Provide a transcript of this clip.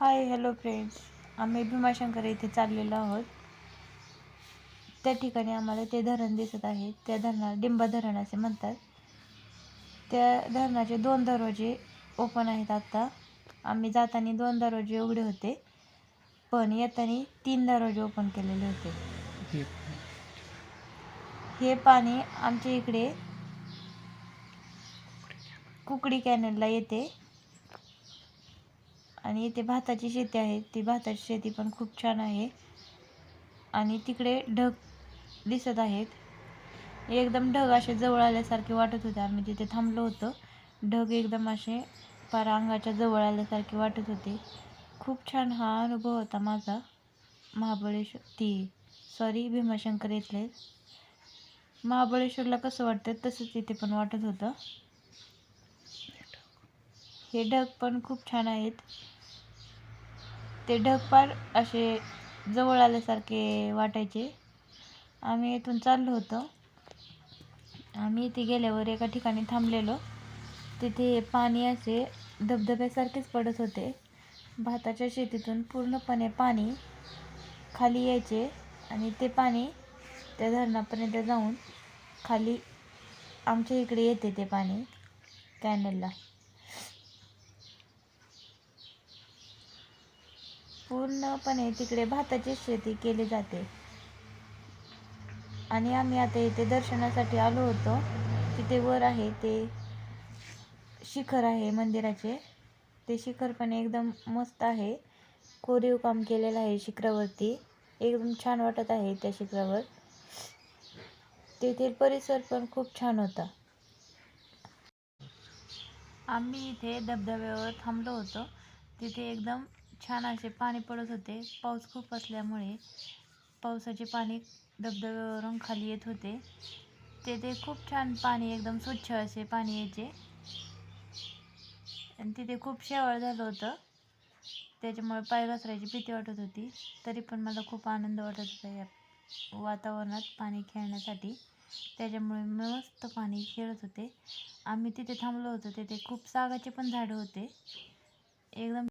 Hi hello friends आम्ही भीमाशंकर येथे चाललेलो आहोत. त्या ठिकाणी आम्हाला ते धरण दिसत आहे. त्या धरणाला डिंबा धरण असे म्हणतात. त्या धरणाचे दोन दरवाजे ओपन आहेत आत्ता आम्ही जाताना दोन दरवाजे उघडे होते पण येताना तीन दरवाजे ओपन केलेले होते. हे पाणी आमच्या इकडे कुकडी कॅनलला येते. आणि इथे भाताची शेती आहे. ती भाताची शेती पण खूप छान आहे. आणि तिकडे ढग दिसत आहेत. एकदम ढग असे जवळ आल्यासारखे वाटत होते. आम्ही तिथे थांबलो होतो ढग एकदम असे पार अंगाच्या जवळ आल्यासारखे वाटत होते. खूप छान हा अनुभव होता माझा. महाबळेश्वर ती सॉरी भीमाशंकर इथले महाबळेश्वरला कसं वाटतं तसंच इथे पण वाटत होतं. हे ढग पण खूप छान आहेत. ते ढग पार असे जवळ आल्यासारखे वाटायचे. आम्ही इथून चाललो होतो. आम्ही इथे गेल्यावर एका ठिकाणी थांबलेलो. तिथे पाणी असे धबधब्यासारखेच पडत होते. भाताच्या शेतीतून पूर्णपणे पाणी खाली यायचे आणि ते पाणी त्या धरणापर्यंत जाऊन खाली आमच्या इकडे येते ते पाणी कॅनलला. पूर्णपणे तिकडे भाताची शेती केली जाते. आणि आम्ही आता इथे दर्शनासाठी आलो होतो. तिथे वर आहे ते शिखर आहे मंदिराचे. ते शिखर पण एकदम मस्त आहे. कोरीव काम केलेलं आहे शिखरावरती. एकदम छान वाटत आहे त्या शिखरावर. तेथील परिसर पण खूप छान होता. आम्ही इथे धबधब्यावर थांबलो होतो. तिथे एकदम छान असे पाणी पडत होते. पाऊस खूप असल्यामुळे पावसाचे पाणी धबधब्यावरून खाली येत होते. तेथे खूप छान पाणी एकदम स्वच्छ असे पाणी यायचे. आणि तिथे खूप शेवाळ झालं होतं. त्याच्यामुळे पाय घसरायची भीती वाटत होती. तरी पण मला खूप आनंद वाटत होता या वातावरणात पाणी खेळण्यासाठी. त्याच्यामुळे मी मस्त पाणी खेळत होते. आम्ही तिथे थांबलो होतो. तिथे खूप सागाचे पण झाडं होते. एकदम